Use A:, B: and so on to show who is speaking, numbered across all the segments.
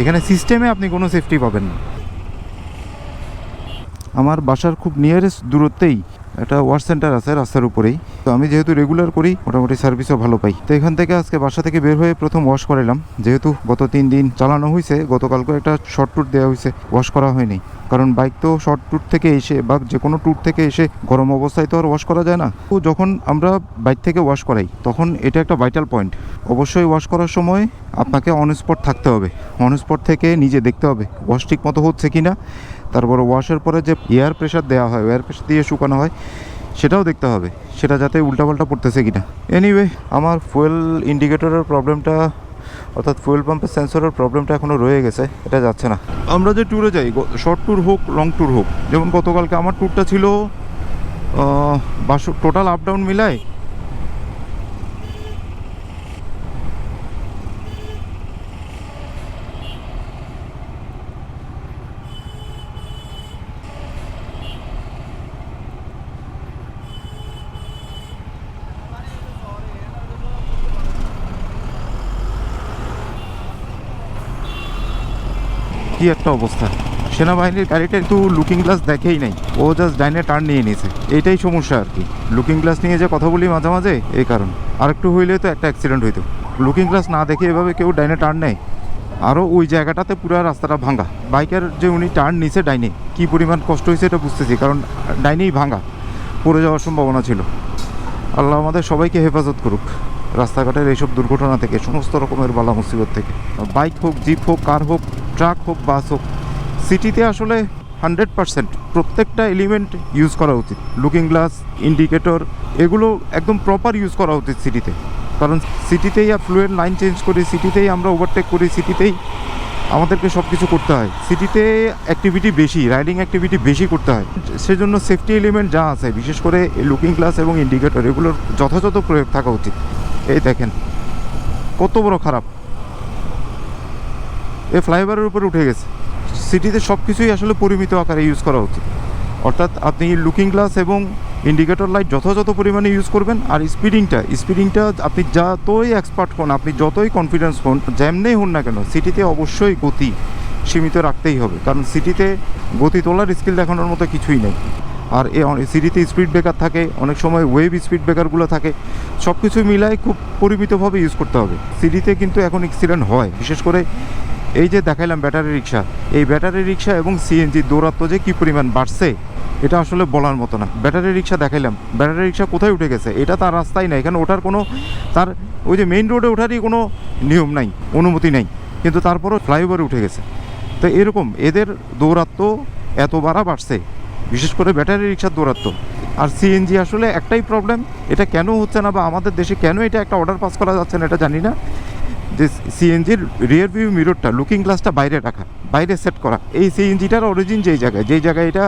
A: এখানে সিস্টেমে আপনি কোনো সেফটি পাবেন না। আমার বাসার খুব নিয়ারেস্ট দূরত্বেই একটা ওয়াশ সেন্টার আছে রাস্তার উপরেই। তো আমি যেহেতু রেগুলার করি, মোটামুটি সার্ভিসও ভালো পাই। তো এখান থেকে আজকে বাসা থেকে বের হয়ে প্রথম ওয়াশ করালাম যেহেতু গত তিন দিন চালানো হয়েছে গতকালকে একটা শর্ট ট্যুর দেওয়া হয়েছে ওয়াশ করা হয়নি। কারণ বাইক তো শর্ট ট্যুর থেকে এসে বা যে কোনো ট্যুর থেকে এসে গরম অবস্থায় তো আর ওয়াশ করা যায় না। তো যখন আমরা বাইক থেকে ওয়াশ করাই, তখন এটা একটা ভাইটাল পয়েন্ট অবশ্যই ওয়াশ করার সময় আপনাকে অন স্পট থাকতে হবে। অন স্পট থেকে নিজে দেখতে হবে ওয়াশ ঠিক মতো হচ্ছে কি না তারপর ওয়াশের পরে যে এয়ার প্রেশার দেওয়া হয় এয়ার প্রেশার দিয়ে শুকানো হয় সেটাও দেখতে হবে, সেটা যাতে উল্টাপাল্টা পড়তেছে কিনা। এনিওয়ে আমার ফুয়েল ইন্ডিকেটরের প্রবলেমটা অর্থাৎ ফুয়েল পাম্পের সেন্সরের প্রবলেমটা এখনও রয়ে গেছে, এটা যাচ্ছে না। আমরা যে ট্যুরে যাই শর্ট ট্যুর হোক লং ট্যুর হোক, যেমন গতকালকে আমার ট্যুরটা ছিল বাসু টোটাল আপ ডাউন মিলায় কি একটা অবস্থা? সেনাবাহিনীর গাড়িটা একটু লুকিং গ্লাস দেখেই নাই। ও জাস্ট ডাইনে টার্ন নিয়ে নিয়েছে। এটাই সমস্যা আর কি। লুকিং গ্লাস নিয়ে যে কথা বলি মাঝে মাঝে এই কারণ। আর একটু হইলে তো একটা অ্যাক্সিডেন্ট হইতো। লুকিং গ্লাস না দেখে এভাবে কেউ ডাইনে টার্ন নেয়। আরও ওই জায়গাটাতে পুরো রাস্তাটা ভাঙা বাইকের যে উনি টার্ন নিছে ডাইনে, কি পরিমাণ কষ্ট হয়েছে এটা বুঝতেছি, কারণ ডাইনেই ভাঙা পড়ে যাওয়ার সম্ভাবনা ছিল। আল্লাহ আমাদের সবাইকে হেফাজত করুক। রাস্তাঘাটের এইসব দুর্ঘটনা থেকে, সমস্ত রকমের বালা মুসিবত থেকে। বাইক হোক, জিপ হোক, কার হোক ট্রাক হোক, বাস হোক, সিটিতে আসলে হান্ড্রেড পারসেন্ট প্রত্যেকটা এলিমেন্ট ইউজ করা উচিত। লুকিং গ্লাস ইন্ডিকেটর এগুলো একদম প্রপার ইউজ করা উচিত সিটিতে। কারণ সিটিতেই ফ্লুয়েন্ট লাইন চেঞ্জ করি, সিটিতেই আমরা ওভারটেক করি, সিটিতেই আমাদেরকে সব কিছু করতে হয়। সিটিতে অ্যাক্টিভিটি বেশি রাইডিং অ্যাক্টিভিটি বেশি করতে হয়। সেজন্য সেফটি এলিমেন্ট যা আছে, বিশেষ করে লুকিং গ্লাস এবং ইন্ডিকেটর এগুলোর যথাযথ প্রয়োগ থাকা উচিত। এই দেখেন, কত বড় খারাপ। এ ফ্লাইওভারের উপরে উঠে গেছে। সিটিতে সব কিছুই আসলে পরিমিত আকারে ইউজ করা উচিত অর্থাৎ আপনি লুকিং গ্লাস এবং ইন্ডিকেটর লাইট যথাযথ পরিমাণে ইউজ করবেন আর স্পিডিংটা স্পিডিংটা আপনি যতই এক্সপার্ট হন, আপনি যতই কনফিডেন্স হন, যেমনেই হন না কেন সিটিতে অবশ্যই গতি সীমিত রাখতেই হবে। কারণ সিটিতে গতি তোলার স্কিল দেখানোর মতো কিছুই নেই। আর এ সিটিতে স্পিড ব্রেকার থাকে, অনেক সময় ওয়েভ স্পিড ব্রেকারগুলো থাকে সব কিছু মিলাই খুব পরিমিতভাবে ইউজ করতে হবে। সিটিতে কিন্তু এখন অ্যাক্সিডেন্ট হয়। বিশেষ করে এই যে দেখাইলাম ব্যাটারি রিক্সা এই ব্যাটারি রিক্সা এবং সিএনজি দৌরাত্ম যে কী পরিমাণ বাড়ছে, এটা আসলে বলার মতো না। ব্যাটারি রিক্সা দেখাইলাম, ব্যাটারি রিক্সা কোথায় উঠে গেছে, এটা তার রাস্তাই নাই, এখানে ওঠার কোনো, তার ওই যে মেইন রোডে ওঠারই কোনো নিয়ম নাই, অনুমতি নাই, কিন্তু তারপরও ফ্লাইওভারে উঠে গেছে। তো এরকম, এদের দৌরাত্ম এত বাড়া বাড়ছে, বিশেষ করে ব্যাটারি রিক্সার দৌরাত্ম। আর সিএনজি আসলে একটাই প্রবলেম এটা কেন হচ্ছে না বা আমাদের দেশে কেন এটা একটা অর্ডার পাস করা যাচ্ছে না, এটা জানি না। যে সিএনজির রিয়ার ভিউ মিররটা লুকিং গ্লাসটা বাইরে রাখা, বাইরে সেট করা। এই সিএনজিটার অরিজিন যেই জায়গায় যেই জায়গায় এটা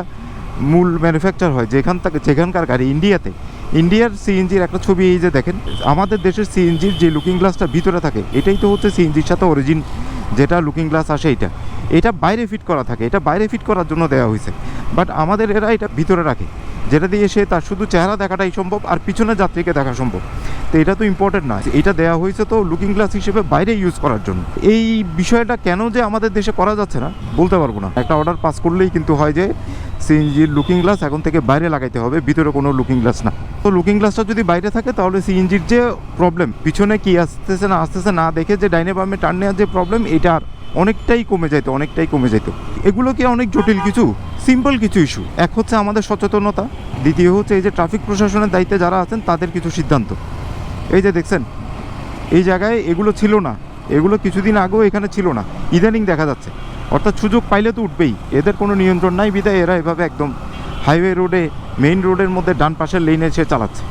A: মূল ম্যানুফ্যাকচার হয়, যেখান থেকে, যেখানকার গাড়ি ইন্ডিয়াতে ইন্ডিয়ার সিএনজির একটা ছবি এই যে দেখেন, আমাদের দেশের সিএনজির যে লুকিং গ্লাসটা ভিতরে থাকে, এটাই তো হচ্ছে সিএনজির সাথে অরিজিন যেটা লুকিং গ্লাস আসে এটা এটা বাইরে ফিট করা থাকে, এটা বাইরে ফিট করার জন্য দেওয়া হয়েছে। বাট আমাদের এরা এটা ভিতরে রাখে, যেটা দিয়ে সে তার শুধু চেহারা দেখাটাই সম্ভব, আর পিছনে যাত্রীকে দেখা সম্ভব। তো এটা তো ইম্পর্টেন্ট না। এটা দেওয়া হয়েছে তো লুকিং গ্লাস হিসেবে বাইরে ইউজ করার জন্য। এই বিষয়টা কেন যে আমাদের দেশে করা যাচ্ছে না, বলতে পারব না। একটা অর্ডার পাস করলেই কিন্তু হয় যে সিএনজির লুকিং গ্লাস এখন থেকে বাইরে লাগাইতে হবে, ভিতরে কোনো লুকিং গ্লাস না। তো লুকিং গ্লাসটা যদি বাইরে থাকে তাহলে সিএনজির যে প্রবলেম পিছনে কি আসতেছে না আসতেছে না দেখে যে ডাইনে বামে টার্ন নেওয়ার যে প্রবলেম এটা অনেকটাই কমে যেত অনেকটাই কমে যেত এগুলো কি অনেক জটিল কিছু? সিম্পল কিছু ইস্যু এক হচ্ছে আমাদের সচেতনতা, দ্বিতীয় হচ্ছে এই যে ট্রাফিক প্রশাসনের দায়িত্বে যারা আছেন, তাদের কিছু সিদ্ধান্ত। এই যে দেখছেন, এই জায়গায় এগুলো ছিল না। এগুলো কিছুদিন আগেও এখানে ছিল না। ইদানিং দেখা যাচ্ছে। অর্থাৎ সুযোগ পাইলে তো উঠবেই। এদের কোনো নিয়ন্ত্রণ নাই বিদায় এরা এভাবে একদম হাইওয়ে রোডে, মেইন রোডের মধ্যে ডান পাশের লেনে সে চালাচ্ছে।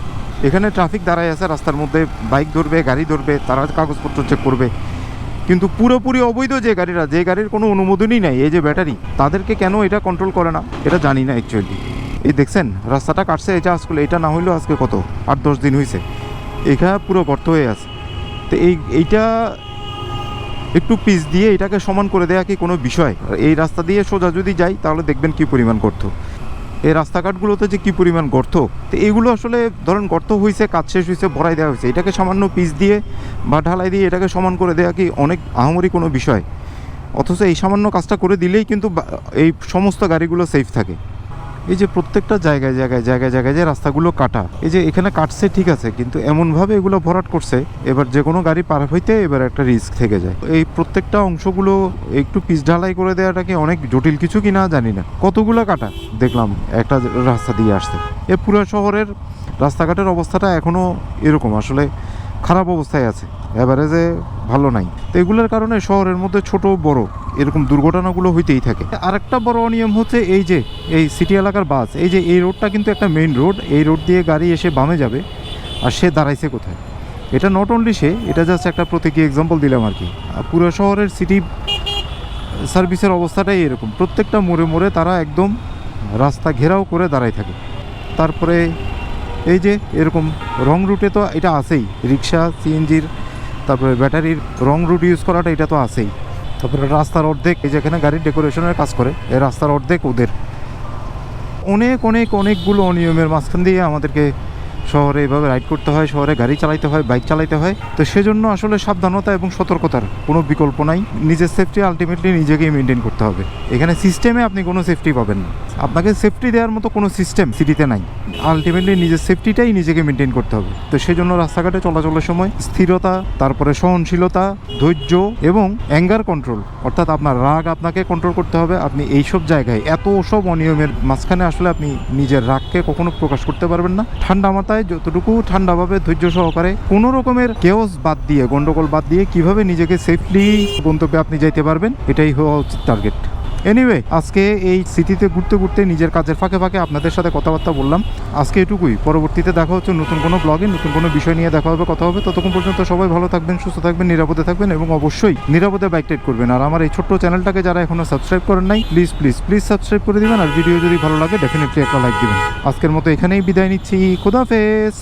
A: এখানে ট্রাফিক দাঁড়ায় আছে, রাস্তার মধ্যে বাইক ধরবে, গাড়ি ধরবে, তারা কাগজপত্র চেক করবে। কিন্তু পুরোপুরি অবৈধ যে গাড়িরা, যে গাড়ির কোনো অনুমোদনই নাই, এই যে ব্যাটারি তাদেরকে কেন এটা কন্ট্রোল করে না? এটা জানি না অ্যাকচুয়ালি এই দেখছেন, রাস্তাটা কাটছে, এটা আজকে, এটা না হইলেও আজকে কত? আট, দশ দিন হয়েছে এখানে পুরো গর্ত হয়ে আছে। তো এই, এইটা একটু পিচ দিয়ে এটাকে সমান করে দেওয়া কি কোনো বিষয়? এই রাস্তা দিয়ে সোজা যদি যাই, তাহলে দেখবেন কি পরিমাণ গর্ত। এই রাস্তাঘাটগুলোতে যে কি পরিমাণ গর্ত? তো এইগুলো আসলে ধরেন গর্ত হয়েছে কাজ শেষ হয়েছে ভরাই দেওয়া হয়েছে এটাকে সামান্য পিচ দিয়ে বা ঢালাই দিয়ে এটাকে সমান করে দেওয়া কি অনেক আহামরি কোনো বিষয়? অথচ এই সামান্য কাজটা করে দিলেই কিন্তু এই সমস্ত গাড়িগুলো সেফ থাকে। এই যে প্রত্যেকটা জায়গায় জায়গায় জায়গায় জায়গায় যে রাস্তাগুলো কাটা, এই যে এখানে কাটছে ঠিক আছে, কিন্তু এমনভাবে এগুলো ভরাট করছে, এবার যে কোনো গাড়ি পার হইতে এবার একটা রিস্ক থেকে যায়। এই প্রত্যেকটা অংশগুলো একটু পিচ ঢালাই করে দেওয়াটা কি অনেক জটিল কিছু কি না জানি না। কতগুলো কাটা? দেখলাম একটা রাস্তা দিয়ে আসছে। এ পুরো শহরের রাস্তাঘাটের অবস্থাটা এখনও এরকম। আসলে খারাপ অবস্থায় আছে। অ্যাভারেজে ভালো নাই। তো এগুলোর কারণে শহরের মধ্যে ছোট, বড় এরকম দুর্ঘটনাগুলো হইতেই থাকে। আরেকটা বড় অনিয়ম হচ্ছে এই যে, এই সিটি এলাকার বাস এই যে, এই রোডটা কিন্তু একটা মেইন রোড এই রোড দিয়ে গাড়ি এসে বামে যাবে আর সে দাঁড়াইছে কোথায়? এটা নট অনলি সে, এটা জাস্ট একটা প্রতীকী এক্সাম্পল দিলাম আর কি। পুরো শহরের সিটি সার্ভিসের অবস্থাটাই এরকম। প্রত্যেকটা মোড়ে মোড়ে তারা একদম রাস্তা ঘেরাও করে দাঁড়াই থাকে। তারপরে এই যে এরকম রং রুটে তো এটা আসেই রিক্সা, সিএনজির, তারপরে ব্যাটারির রং রুট ইউজ করাটা এটা তো আসেই তারপরে রাস্তার অর্ধেক, এই যেখানে গাড়ির ডেকোরেশনের কাজ করে, এই রাস্তার অর্ধেক ওদের। অনেক অনেক, অনেকগুলো অনিয়মের মাঝখান দিয়ে আমাদেরকে শহরে এভাবে রাইড করতে হয়, শহরে গাড়ি চালাইতে হয় বাইক চালাইতে হয়। তো সেজন্য আসলে সাবধানতা এবং সতর্কতার কোনো বিকল্প নাই। নিজের সেফটি আলটিমেটলি নিজেকেই মেনটেন করতে হবে। এখানে সিস্টেমে আপনি কোনো সেফটি পাবেন না। আপনাকে সেফটি দেওয়ার মতো কোনো সিস্টেম সিটিতে নাই। আলটিমেটলি নিজের সেফটিটাই নিজেকে মেনটেন করতে হবে। তো সেজন্য রাস্তাঘাটে চলাচলের সময় স্থিরতা, তারপরে সহনশীলতা, ধৈর্য এবং অ্যাঙ্গার কন্ট্রোল অর্থাৎ আপনার রাগ আপনাকে কন্ট্রোল করতে হবে। আপনি এইসব জায়গায় এত সব অনিয়মের মাঝখানে আসলে আপনি নিজের রাগকে কখনো প্রকাশ করতে পারবেন না। ঠান্ডা মাথায় যতটুকু ঠান্ডাভাবে ধৈর্য সহকারে কোনো রকমের কেওস বাদ দিয়ে, গন্ডগোল বাদ দিয়ে কীভাবে নিজেকে সেফলি গন্তব্যে আপনি যাইতে পারবেন, এটাই হওয়া উচিত টার্গেট এনিওয়ে আজকে এই সিটিতে ঘুরতে ঘুরতে নিজের কাজের ফাঁকে ফাঁকে আপনাদের সাথে কথাবার্তা বললাম। আজকে এটুকুই। পরবর্তীতে দেখা হচ্ছে নতুন কোনো ব্লগে নতুন কোনো বিষয় নিয়ে দেখা হবে, কথা হবে। ততক্ষণ পর্যন্ত সবাই ভালো থাকবেন, সুস্থ থাকবেন, নিরাপদে থাকবেন এবং অবশ্যই নিরাপদে বাইক রাইড করবেন। আর আমার এই ছোট্ট চ্যানেলটাকে যারা এখনও সাবস্ক্রাইব করেন নাই প্লিজ প্লিজ প্লিজ সাবস্ক্রাইব করে দিবেন। আর ভিডিও যদি ভালো লাগে ডেফিনেটলি একটা লাইক দিবেন। আজকের মতো এখানেই বিদায় নিচ্ছি। খোদাফেজ